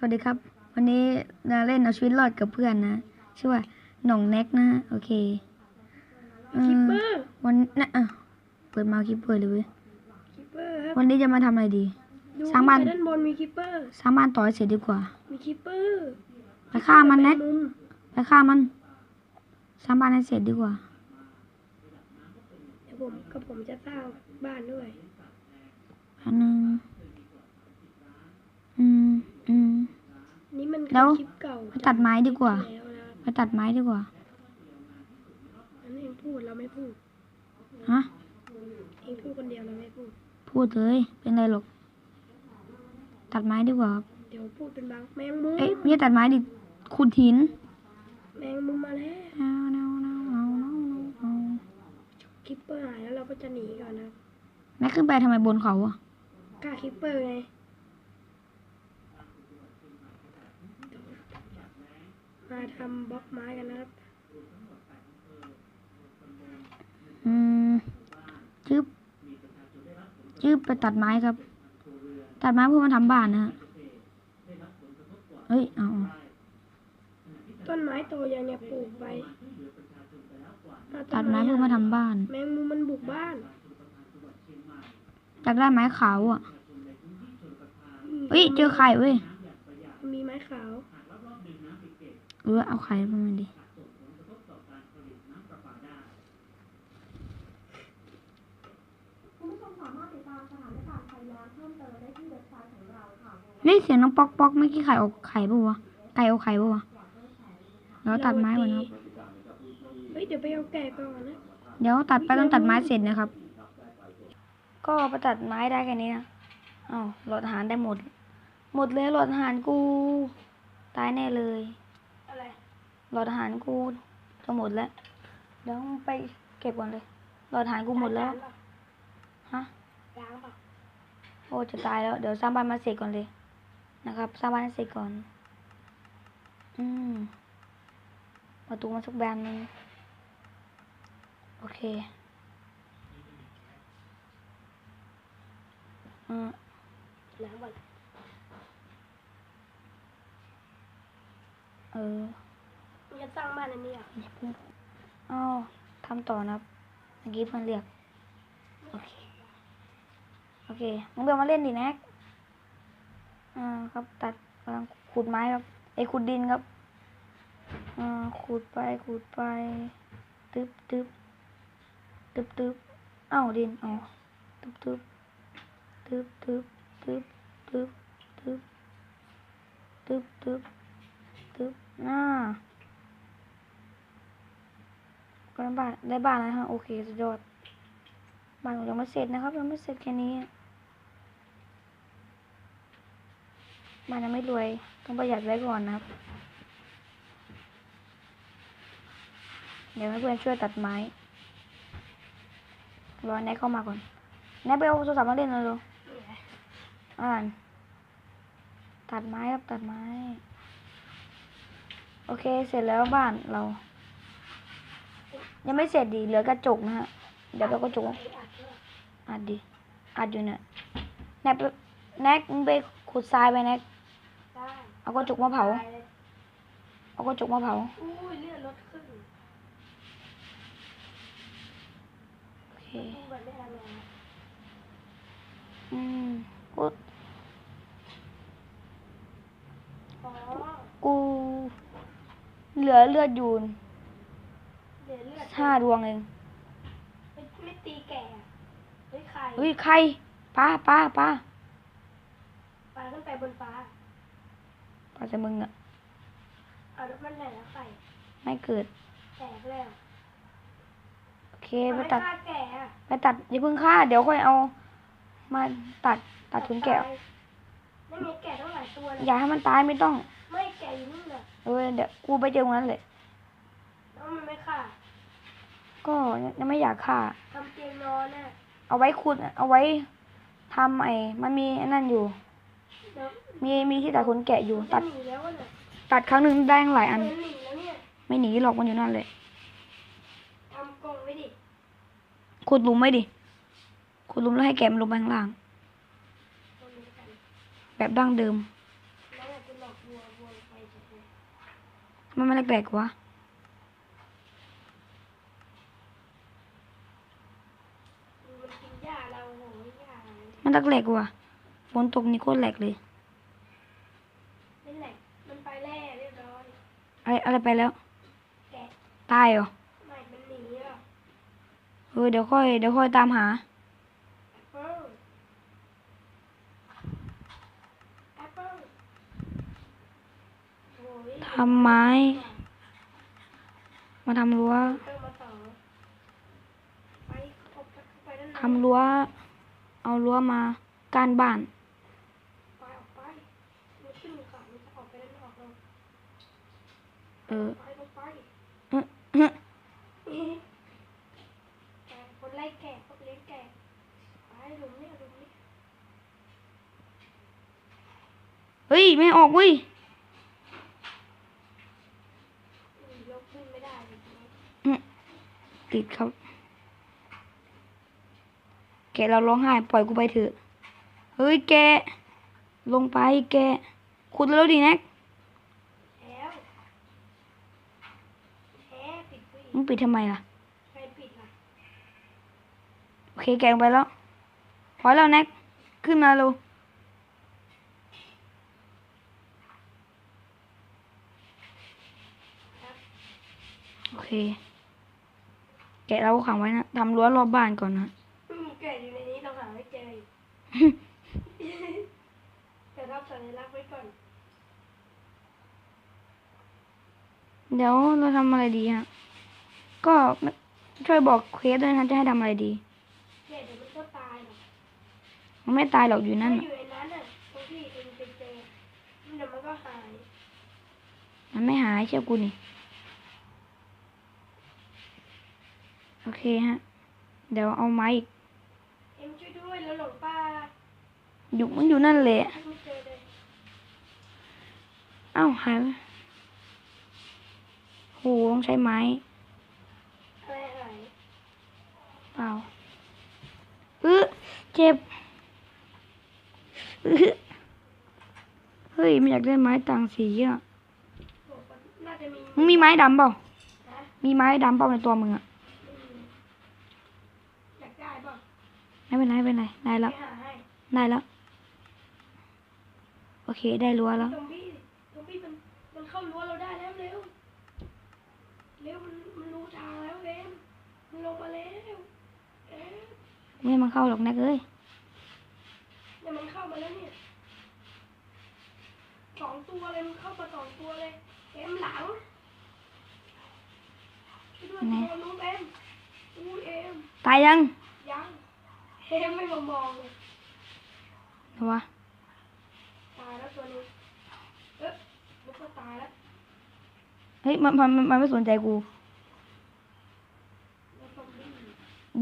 วัสดีครับ วันนี้เราเล่นเอาชีวิตรอดกับเพื่อนนะ ชื่อว่าหน่องแน็กนะโอเคเอ่อคิปเปอร์วันน่ะอะเปิดมาคิปเปอร์เลยเว้ยคิปเปอร์ครับวันนี้จะมาทำอะไรดี ดูสร้างบ้านไปด้านบนมีคิปเปอร์ สร้างบ้านต่อให้เสร็จดีกว่า มีคิปเปอร์ไปฆ่ามันแน็กมุมไปฆ่ามันสร้างบ้านให้เสร็จดีกว่า เดี๋ยวผมกับผมจะสร้างบ้านด้วยอันนึงอืมอืม นี่ มันคือแล้วคลิปเก่าไปตัดไม้ดีกว่าแล้วนะครับไปตัดไม้ดีกว่าอันนี้เองพูดเราไม่พูดฮะเองพูดคนเดียวเราไม่พูด พูดเลยเป็นไรหรอก ตัดไม้ดีกว่าครับเดี๋ยวพูดเป็นบางแมงมุมเอ้ยไม่ใช่ตัดไม้ดิขุดหิน แมงมุมมาแล้วเอาเอาเอาเอาเอาเอาคิปเปอร์หายแล้วเราก็จะหนีก่อนนะครับแม็กขึ้นไปทำไมบนเขาอะฆ่าคิปเปอร์ไง มาทำบล็อกไม้กันนะครับ อืมจึ๊บจึ๊บไปตัดไม้ครับ ตัดไม้เพื่อมาทำบ้านนะฮะเฮ้ยเอาเอาต้นไม้โตยังเนี่ยปลูกไปเอาต้นตัดไม้เพื่อมาทำบ้าน แมงมุมมันบุกบ้านอยากได้ไม้ขาวอะเฮ้ยเจอไข่เว้ย มีไม้ขาว เออเอาไข่มามันดิเฮ้ยเสียงน้องป๊อกป๊อกเมื่อกี้ไข่ออกไข่ปะวะไก่ออกไข่ปะวะแล้วตัดไม้ก่อนครับเฮ้ยเดี๋ยวไปเอาแกะก่อนนะเดี๋ยวตัดไปต้องตัดไม้เสร็จนะครับ ก็ไปตัดไม้ได้แค่นี้นะอ้าวหลอดอาหารได้หมด หมดเลยหลอดอาหารกู ตายแน่เลยอะไร หลอดอาหารกูจะหมดแล้ว เดี๋ยวไปเก็บก่อนเลย หลอดอาหารกูหมดแล้ว ฮะล้างเปล่าโอ้จะตายแล้ว เดี๋ยวสร้างบ้านมาเสร็จก่อนเลย นะครับ สร้างบ้านให้เสร็จก่อน อืมประตูมาสักแบานหนึงโอเคอ่าล้างเปล่าเออมึง จะสร้างบ้านอันนี้อะอย่าเอาทำต่อนะครับเมื่อกี้มันเรียก โอเค โอเค มึงเบลมาเล่นดิแน็กอ่าครับ ตัดกำลังขุดไม้ครับ ไอ้ยขุดดินครับอ่าขุดไปขุดไปตึ๊บตึ๊บตึ๊บตึ๊บอ้าวดินอ๋อตึ๊บตึ๊บตึ๊บตึ๊บตึ๊บตึ๊บตึ๊บตึ๊บตึ๊บตึ๊บน่า ได้บ้านได้บ้านแล้วฮะโอเคสุดยอดบ้านผมยังไม่เสร็จนะครับยังไม่เสร็จแค่นี้บ้านยังไม่รวยต้องประหยัดไว้ก่อนนะครับ เดี๋ยวให้เพื่อนช่วยตัดไม้รอแน็กเข้ามาก่อนแน็กไปเอาโทรศัพท์มาเล่นเลยลูอ่านตัดไม้ครับตัดไม้ โอเคเสร็จแล้วบ้านเรา ยังไม่เสร็จดีเหลือกระจกนะฮะเดี๋ยวไปเอากระจกอัดดิอัดอยู่เนี่ยแนกไปแนกมึงไปขุดทรายไปแนกเอากระจกมาเผาเอากระจกมาเผาอุ้ยเลือดลดขึ้นโอเคอืมกูกูเหลือเลือดยูน เดี๋ยวเลือดห้าดวงเองไม่ไม่ตีแกะอะเฮ้ยใครเฮ้ยใครป้าป้าป้าปลาขึ้นไปบนฟ้าป้าจะมึงอะเอาแล้วมันไหนแล้วไข่ไม่เกิดแตกแล้วโอเคมันไปไม่ตัดฆ่าแกะอะไปตัดอย่าเพิ่งฆ่า เดี๋ยวค่อยเอา มาตัดตัดถึงแกะตายนั่นไงแกะต้องหลายตัวเลยอย่าให้มันตายไม่ต้อง ไม่แกะอยู่นี่แหละเออเดี๋ยวกูไปเจอตรงนั้นเลยแล้วมันไม่ฆ่า ก็ยังไม่อยากฆ่าทำเตียงนอนน่ะเอาไว้ขุดเอาไว้ทำไอ้มันมีไอ้นั่นอยู่ แล้วมีมีที่ตัดขนแกะอยู่จะตัดหนีแล้วอะน่ะตัดครั้งหนึ่งได้ตั้งหลายอันเหมือนหนีแล้วเนี่ยไม่หนีหรอกมันอยู่นั่นเลยทำกรงไว้ดิขุดหลุมไว้ดิขุดหลุมแล้วให้แกะมันลงไปข้างล่างตรงนี้กันแบบดั้งเดิม แล้วอยากจะหลอกมันไม่แปลกๆวะ มันกินหญ้าเราโหยหญ้า มันแปลกๆวะฝนตกนี่โคตรแหลกเลยนี่แหละมันไปแล่เรียบร้อยอะไรอะไรไปแล้ว แกะตายเหรอ ไม่มันหนีอะเออเดี๋ยวค่อยเดี๋ยวค่อยตามหา แอปเปิ้ลแอปเปิ้ลโอ้ยทำไม้ มาทำรั้วเติมมาต่อไปออกไปไปด้านใน ทำรั้ว เอารั้วมาก้านบ้านไปออกไปมันขึ้นขามันจะออกไปด้านนอกเราเออไปลงไปเอ๊ะเอ๊ะแกะคนไล่แกะพวกเลี้ยงแกะไปหลุมเนี่ยหลุมเนี่ยเฮ้ย ไม่ออกเว้ยอืมยกขึ้นไม่ได้เลยทีนี้ติดครับ แกเราร้องไห้ปล่อยกูไปเถอะเฮ้ยแกลงไปแกขุดแล้วดิแน็กแล้วแพ้ปิดไปอีมึงกปิดทำไมล่ะใครปิดล่ะโอเคแกลงไปแล้วพอแล้วแน็กขึ้นมาเร็วครับโอเค แกะเราขังไว้นะทำรั้วรอบบ้านก่อนนะ แต่รับสัญลักษณ์ไว้ก่อน เดี๋ยวเราทำอะไรดีฮะ ก็ช่วยบอกเควสด้วยนะจะให้ทำอะไรดีเนี่ยเดี๋ยวมันก็ตายหรอกมันไม่ตายหรอกอยู่นั่นถ้าน่ะอยู่ในนั้นน่ะตรงที่เองไปเจอเดี๋ยวมันก็หาย มันไม่หายเชื่อกูนี่ โอเคฮะ เดี๋ยวเอาไม้อีกเอ็ม ช่วยด้วยแล้วหลงป่าอยู่มันอยู่นั่นแหละไม่เจอเลยเอ้าหายไปโหต้องใช้ไม้อะไรหายเปล่าเออเจ็บอื้อเฮ้ยไม่อยากได้ไม้ต่างสีอะบอกว่าน่าจะมีมึงมีไม้ดำเปล่านะมีไม้ดำเปล่าในตัวมึงอะ อืมอยากได้ป่ะ ไม่เป็นไรไม่เป็นไรได้ไปแล้วหาให้ได้แล้ว โอเคได้รั้วแล้วซอมบี้ซอมบี้มันมันเข้ารั้วเราได้แล้วเร็วเร็วมันมันรู้ทางแล้วเอ็มมันลงมาแล้วเอ็มไม่ให้มันเข้าหรอกนะเอ้ยเนี่ยมันเข้ามาแล้วเนี่ยสองตัวเลยมันเข้ามาสองตัวเลยเอ็มหลังช่วยด้วยไหนตัวนู้นเอ็มอู้เอ็มตายยังยัง เอ็มไม่มามองเลยเดี๋ยววะตายแล้วตัวนี้เอ๊ะมันก็ตายแล้วเฮ้ยมันมันมันมันไม่สนใจกูแล้วซอมบี้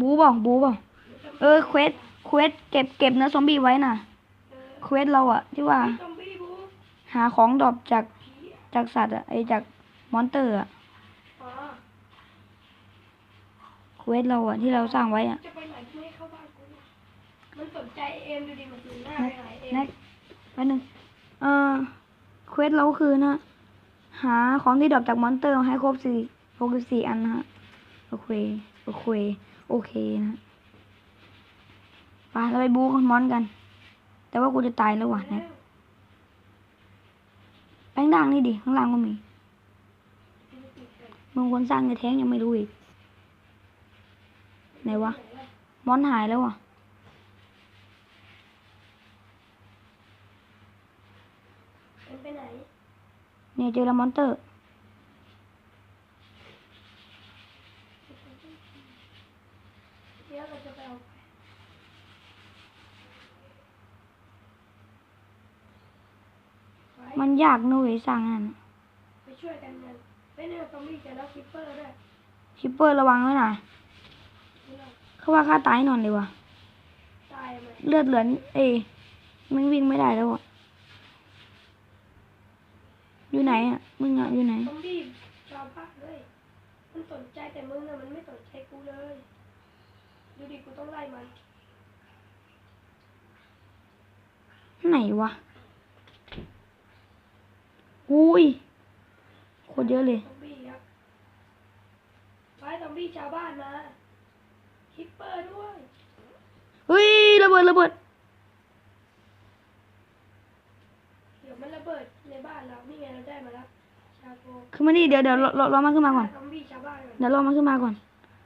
บูเปล่าบูเปล่าแล้วซมบี้เออเควสเควสเก็บเก็บเนื้อซอมบี้ไว้น่ะเออเควสเราอะที่ว่าซอมบี้บูหาของดรอปจากผีอะจากสัตว์อะไอจากมอนเตอร์อะอ๋อเควสเราอะที่เราสร้างไว้อะจะไปไหน มันสนใจเอ็มดูดิมันถึงหน้าไปหาเอ็มแน็กแป๊บนึงเออเควสเราคือนะ หาของที่ดรอปจากมอนเตอร์มาให้ครบสี่หกสิบสี่อันนะฮะโอเคโอเคโอเคนะไปเราไปบูมอนกัน แต่ว่ากูจะตายแล้วว่ะแน็กแป้งด่างนี่ดิข้างล่างก็มีมึงคนสร้างจะแท้งยังไม่รู้อีกไหนวะมอนหายแล้วอะ เอ็มไปไหน เนี่ยเจอแล้วมอนเตอร์เดี๋ยวเราจะไปเอาไปมันยากนุ้ยสร้างนั่นไปช่วยกันกันไปเนี่ยซอมบี้จะแล้วคิปเปอร์ด้วยชิปเปอร์ระวังด้วยนะนี่เราเขาว่าข้าตายนอนเลยว่ะตายไหมเลือดเหลือนิดเอยมันวิ่งไม่ได้แล้วอะ อยู่ไหนอะ มึงอะอยู่ไหนซอมบี้ชาวบ้านเลยมันสนใจแต่มึงอะมันไม่สนใจกูเลย ดูดิกูต้องไล่มัน ไหนวะ อุ้ยโคตรเยอะเลยซอมบี้ครับไว้ซอมบี้ชาวบ้านมาคิปเปอร์ด้วย เฮ้ยระเบิดระเบิด เดี๋ยวมันระเบิดในบ้านเรานี่ไงเราได้มาแล้วชาโกขึ้นมาดิเดี๋ยวเดี๋ยวรอรอรอมันขึ้นมาก่อน ซอมบี้ชาวบ้านก่อนเดี๋ยวรอมันขึ้นมาก่อน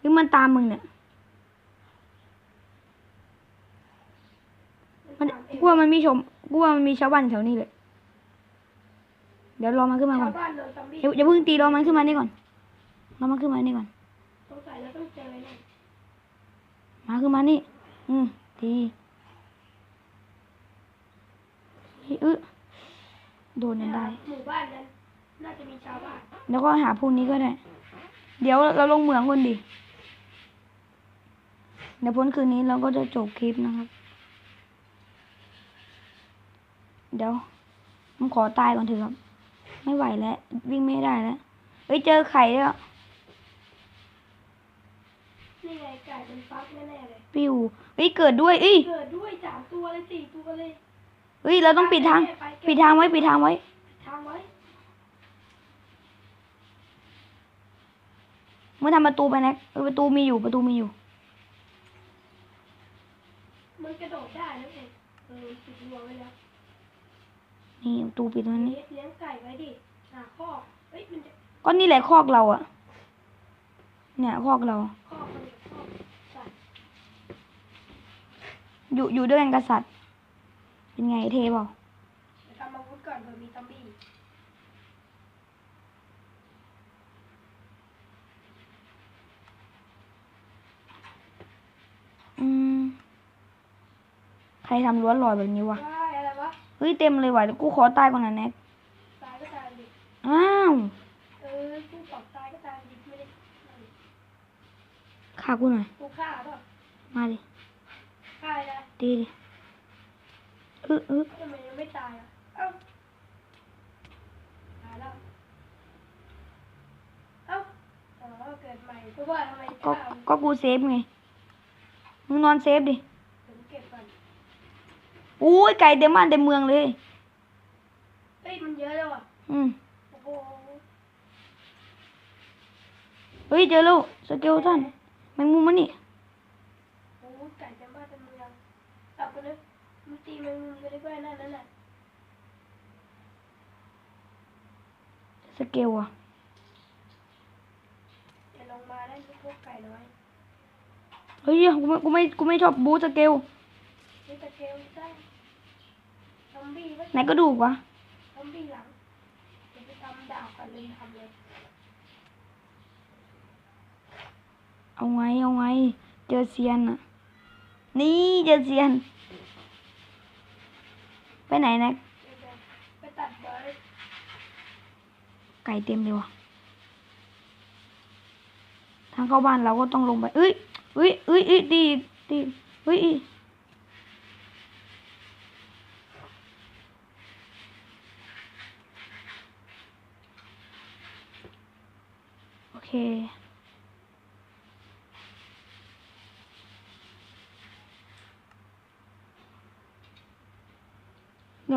หรือมันตามมึงเนี่ย มันตามเองกูว่ามันมีชมกูว่ามันมีชาวบ้านแถวนี้เลย เดี๋ยวรอมันขึ้นมาก่อชานวบ้านโดนซอมบี้อย่าอย่าเพิ่งตีรอมันขึ้นมานี่ก่อนรอมันขึ้นมานี่ก่อน สงสัยเราต้องเจอเลยนะมาขึ้นมานี่ อืมดีเฮ้ยอึ โดนยังได้ หมู่บ้านนั้นน่าจะมีชาวบ้านแล้วก็หาพวกนี้ก็ได้ เดี๋ยวเราลงเหมืองคนดิเดี๋ยวพ้นคืนนี้เราก็จะจบคลิปนะครับ เดี๋ยวผมขอตายก่อนเถอะครับ ไม่ไหวแล้ว วิ่งไม่ได้แล้วเอ้ยเจอไข่แล้วนี่ไงไก่เป็นฟักแน่ๆเลย ปิวเอ้ยเกิดด้วยเอ้ย เกิดด้วยสามตัวเลยสี่ตัวเลย เอ้ยเราต้องปิดทางไปเก็บปิดทางไว้ปิดทางไว้ทางไว้เมื่อทำประตูไปนะเออประตูมีอยู่ประตูมีอยู่ มันกระโดดได้แล้วเองเออปิดรั้วไว้แล้วนี่ประตูปิดตรงนี้เลี้ยงไก่ไว้ดิหาคอกเฮ้ยมันจะก็นี่แหละคอกเราอะเนี่ยคอกเราคอกมันคอกสัตว์อยู่อยู่ด้วยกันกษัตริย์ เป็นไงเทเปล่าเดี๋ยวทำอาวุธก่อนเผื่อมีซอมบี้อืม ใครทำรั้วลอยแบบนี้วะ ว้ายอะไรวะ เฮ้ยเต็มเลยว่ะเดี๋ยวกูขอตายก่อนนะแน็กตายก็ตายดิ อ้าว เออกูตอบตายก็ตายดิไม่ได้ฆ่ากูหน่อย กูฆ่าเปล่ะมาดิฆ่าเลยดีดิ เออเออทำไมยังไม่ตายอะเอ้าตายแล้วเอ้าอ๋อเกิดใหม่กูว่าทำไมก็ก็กูเซฟไงมึงนอนเซฟดิผมเก็บก่อนอุ้ยไก่เต็มบ้านเต็มเมืองเลยเฮ้ยมันเยอะแล้วอะอืมโอ้โหเฮ้ยเจอแล้วสเกลตันแมงมุมมันนี่โอ้ไก่เต็มบ้านเต็มเมืองเอาไปเลย ตีมันมึงไปได้ก็นั่นนั่นน่ะสเกลอะเดี๋ยวลงมาได้พวกไก่น้อยเฮ้ยกูไม่กูไม่กูไม่ชอบบูสเกลนี่ตะเกียบได้ซอมบี้ไว้ไหนก็ดูกวะซอมบี้หลังเดี๋ยวไปทำดาบก่อนลืมทำเลยเอาไงเอาไงเจอเซียนอะนี่เจอเซียน ไปไหนนะเดี๋ยวจะไปตัดไม้ไก่เต็มเลยว่ะ ทางเข้าบ้านเราก็ต้องลงไปเอ้ยเอ้ยเอ้ยเอ้ยดีดีเฮ้ยโอเค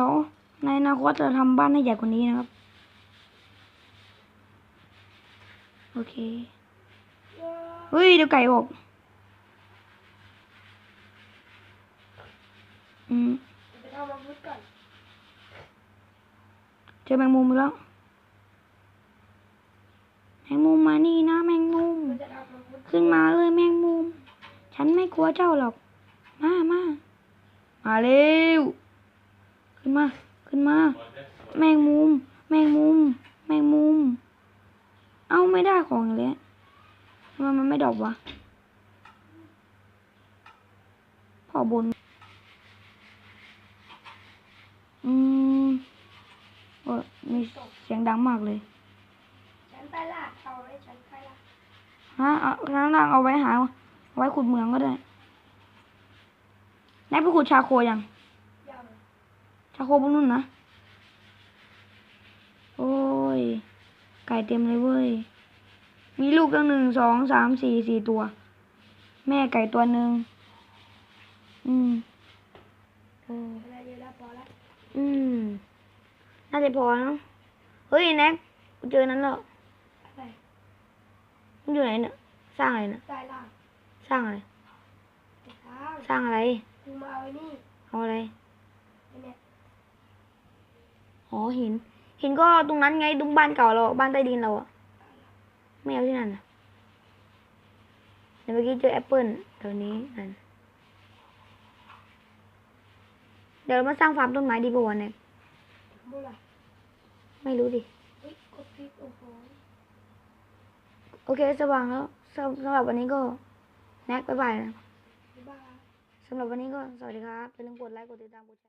ดี๋ยวในอนาคตจะทำบ้านให้ใหญ่กว่านี้นะครับ โอเคว้าเฮ้ยเดี๋ยวไก่ออกอืมเดี๋ยวไปทำอาวุธก่อนเจอแมงมุมแล้ว แมงมุมมานี่นะแมงมุมมันจะทำอาวุธขึ้นมาเลยแมงมุม ฉันไม่กลัวเจ้าหรอก มามามาเร็ว ขึ้นมา ขึ้นมา แมงมุม แมงมุม แมงมุม เอาไม่ได้ของอีกเลยทำไมมันไม่ดรอกวะพอบน อืมโอ้ยมีเสียงดังมากเลย ฉันไปลากเอาไว้ฉันไปลากฮะเอาข้างล่างเอาไว้หาเอาไว้ขุดเหมืองก็ได้นายไปขุดชาโคยังยาวชา โคบนนู่นนะ โอ้ย ไก่เต็มเลยเว้ย มีลูกตั้งหนึ่งสองสามสี่สี่ตัว แม่ไก่ตัวหนึ่งอืมเออเวลาเยอะแล้วพอละอืม น่าจะพอนะเฮ้ยแน็กกูเจอนั้นแล้วอะไรมันอยู่ไหนเนี่ย สร้างอะไรเนี่ยได้ล่างสร้างอะไรไอ้ข้างสร้างอะไร กูมาเอาไอ้นี่ เอาอะไรไอ้เนี่ย อ๋อหินหินก็ตรงนั้นไงตรงบ้านเก่าเราอะบ้านใต้ดินเราอะไม่เอาที่นั่นนะเดี๋ยวเมื่อกี้เจอแอปเปิลแถวนี้นั่นเดี๋ยวเรามาสร้างฟาร์มต้นไม้ดีป่าวะเนี่ยบุล่ะไม่รู้ดิเฮ้ยกดคลิกโอ้โหโอเคสว่างแล้วสำสำหรับวันนี้ก็แน็กบ๊ายบายนะบ้าสำหรับวันนี้ก็สวัสดีครับอย่าลืมกดไลค์กดติดตามกดแชร์